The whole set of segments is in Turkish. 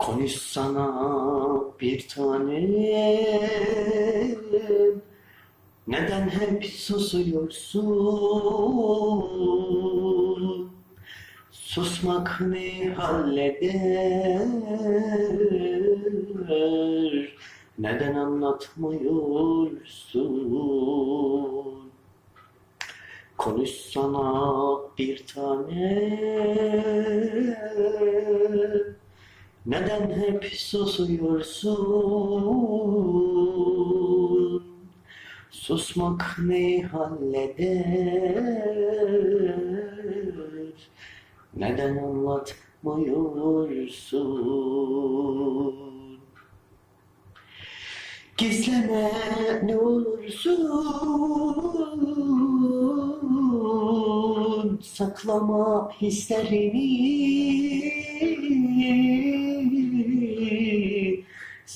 Konuşsana bir tanem Neden hep susuyorsun? Susmak ne halleder Neden anlatmıyorsun? Konuşsana bir tanem neden hep susuyorsun? Susmak ne halleder? Neden anlatmıyorsun? Gizleme ne olursun Saklama hislerini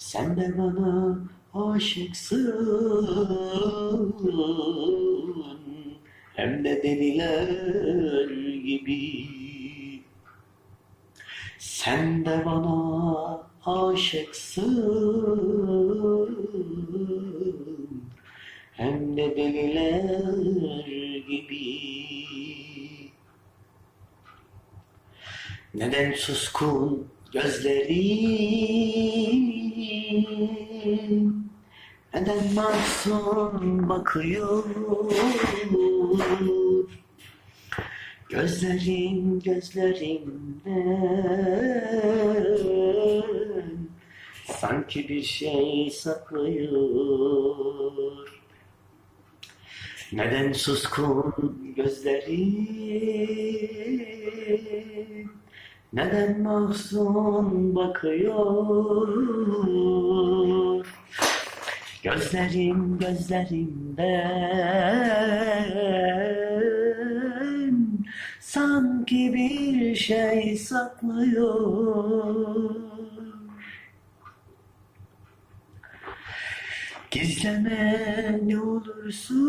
Sen de bana aşıksın. Hem de deliler gibi. Sen de bana aşıksın. Hem de deliler gibi. Neden suskun gözlerin Neden masum bakıyor. Gözlerin gözlerinden Sanki bir şey saklıyor. Neden suskun gözlerin Neden mahzun bakıyor? Gözlerim gözlerimden Sanki bir şey saklıyor. Gizleme ne olursun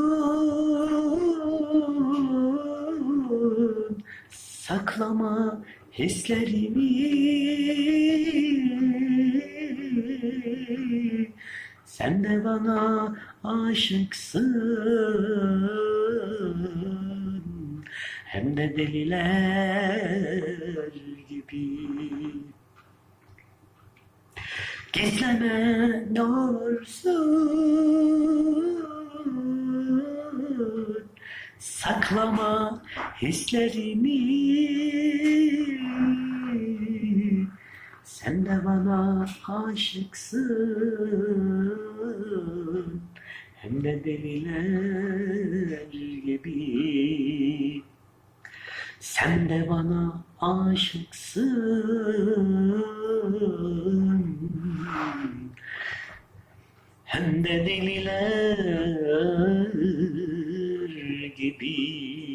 Saklama hislerimi. Sen de bana aşıksın. Hem de deliler gibi. Gizleme ne olursun Saklama hislerimi. Sen de bana aşıksın. Hem de deliler gibi. Sen de bana aşıksın. Hem de deliler gibi